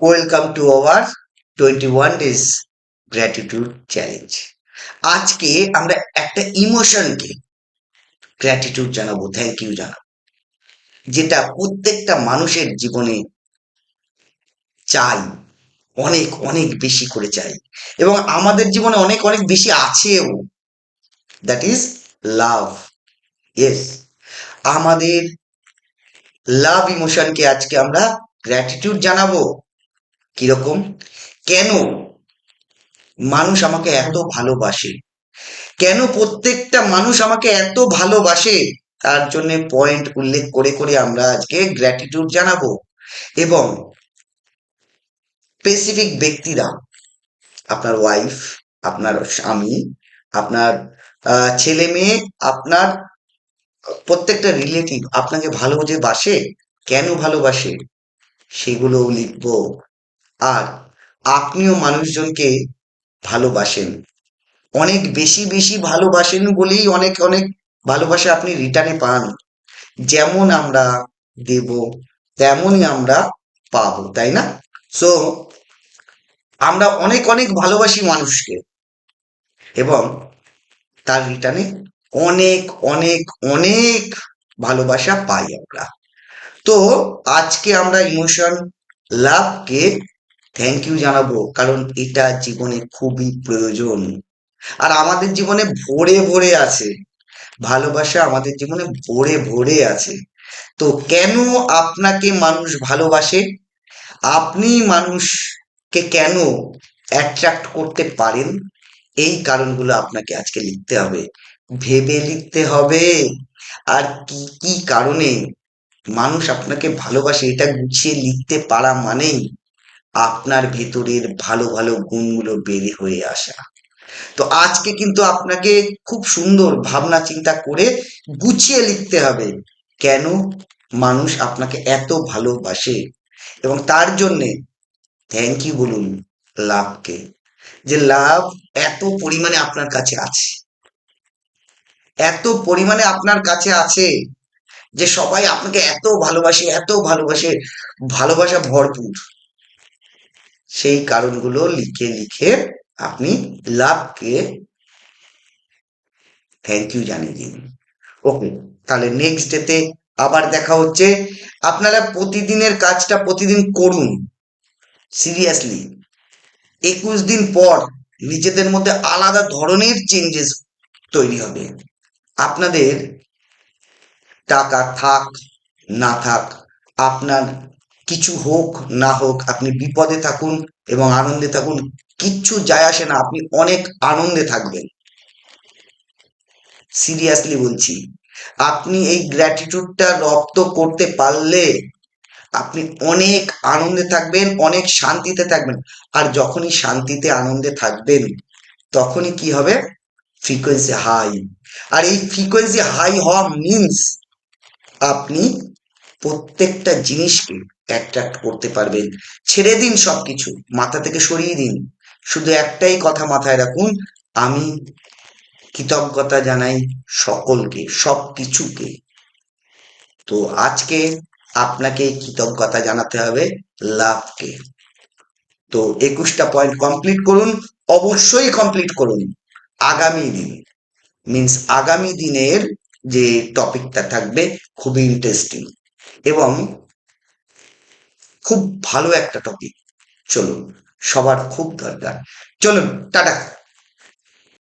Welcome to our twenty one days gratitude challenge আজকে আমরা একটা ইমোশনকে গ্র্যাটিটিউড জানাব থ্যাংক ইউ জানাব, যেটা প্রত্যেকটা মানুষের জীবনে চাই, অনেক অনেক বেশি করে চাই এবং আমাদের জীবনে অনেক অনেক বেশি আছেও। দ্যাট ইজ লাভ ইয়েস আমাদের লাভ ইমোশনকে আজকে আমরা গ্র্যাটিটিউড জানাব। কীরকম কেন মানুষ আমাকে এত ভালোবাসে? কেন প্রত্যেকটা মানুষ আমাকে এত ভালোবাসে? তার জন্য পয়েন্ট উল্লেখ করে করে আমরা আজকে গ্র্যাটিটিউড জানাব। এবং স্পেসিফিক ব্যক্তিরা, আপনার ওয়াইফ আপনার স্বামী, আপনার ছেলে মেয়ে, আপনার প্রত্যেকটা রিলেটিভ আপনাকে ভালো যে বাসে, কেন ভালোবাসে? সেগুলোও লিখব। আর আপনিও মানুষজনকে ভালোবাসেন। অনেক বেশি বেশি ভালোবাসেন বলেই অনেক অনেক ভালোবাসা আপনি রিটার্নে পান। যেমন আমরা দেব, তেমনই আমরা পাবো, তাই না? সো আমরা অনেক অনেক ভালোবাসি মানুষকে এবং তার রিটার্নে অনেক অনেক অনেক ভালোবাসা পাই আমরা। তো আজকে আমরা ইমোশন লাভকে থ্যাংক ইউ জানাব, কারণ এটা জীবনে খুবই প্রয়োজন। আর আমাদের জীবনে ভরে ভরে আছে। ভালোবাসা আমাদের জীবনে ভরে ভরে আছে। তো কেন আপনাকে মানুষ ভালোবাসে? আপনি মানুষকে কেন অ্যাট্রাক্ট করতে পারেন? এই কারণগুলো আপনাকে আজকে লিখতে হবে। ভেবে লিখতে হবে। আর কি কি কারণে মানুষ আপনাকে ভালোবাসে, এটা গুছিয়ে লিখতে পারা মানেই আপনার ভিতরের ভালো ভালো গুণগুলো বের হয়ে আসা। তো আজকে কিন্তু আপনাকে খুব সুন্দর ভাবনা চিন্তা করে গুছিয়ে লিখতে হবে, কেন মানুষ আপনাকে এত ভালোবাসে? এবং তার জন্যে থ্যাংক ইউ বলুন লাভকে, যে লাভ এত পরিমাণে আপনার কাছে আছে। এত পরিমাণে আপনার কাছে আছে যে সবাই আপনাকে এত ভালোবাসে এত ভালোবাসে, ভালোবাসা ভরপুর। সেই কারণগুলো লিখে লিখে আপনি লাভকে থ্যাংক ইউ জানিয়ে দিন। ওকে তাহলে নেক্সট ডেতে আবার দেখা হচ্ছে। আপনারা প্রতিদিনের কাজটা প্রতিদিন করুন। সিরিয়াসলি একুশ দিন পর নিজেদের মধ্যে আলাদা ধরনের চেঞ্জেস তৈরি হবে। আপনাদের টাকা থাক, না থাক, আপনার কিছু হোক, না হোক, আপনি বিপদে থাকুন এবং আনন্দে থাকুন। কিচ্ছু যায় আসে না, আপনি অনেক আনন্দে থাকবেন। সিরিয়াসলি বলছি, আপনি এই গ্র্যাটিটিউডটা রপ্ত করতে পারলে আপনি অনেক আনন্দে থাকবেন, অনেক শান্তিতে থাকবেন। আর যখনই শান্তিতে, আনন্দে থাকবেন, তখনই কি হবে? ফ্রিকোয়েন্সি হাই আর এই ফ্রিকোয়েন্সি হাই হওয়া মিনস আপনি প্রত্যেকটা জিনিসকে অ্যাট্রাক্ট করতে পারবেন ছেড়ে দিন সবকিছু, মাথা থেকে সরিয়ে দিন। শুধু একটাই কথা মাথায় রাখুন, আমি কৃতজ্ঞতা জানাই সকলকে সব কিছুকে তো আজকে আপনাকে কৃতজ্ঞতা জানাতে হবে লাভকে। তো একুশটা পয়েন্ট কমপ্লিট করুন, অবশ্যই কমপ্লিট করুন আগামী দিন। মিন্স আগামী দিনের যে টপিকটা থাকবে, খুবই ইন্টারেস্টিং এবং খুব ভালো একটা টপিক চলুন সবার খুব দরকার। চলুন টাটা।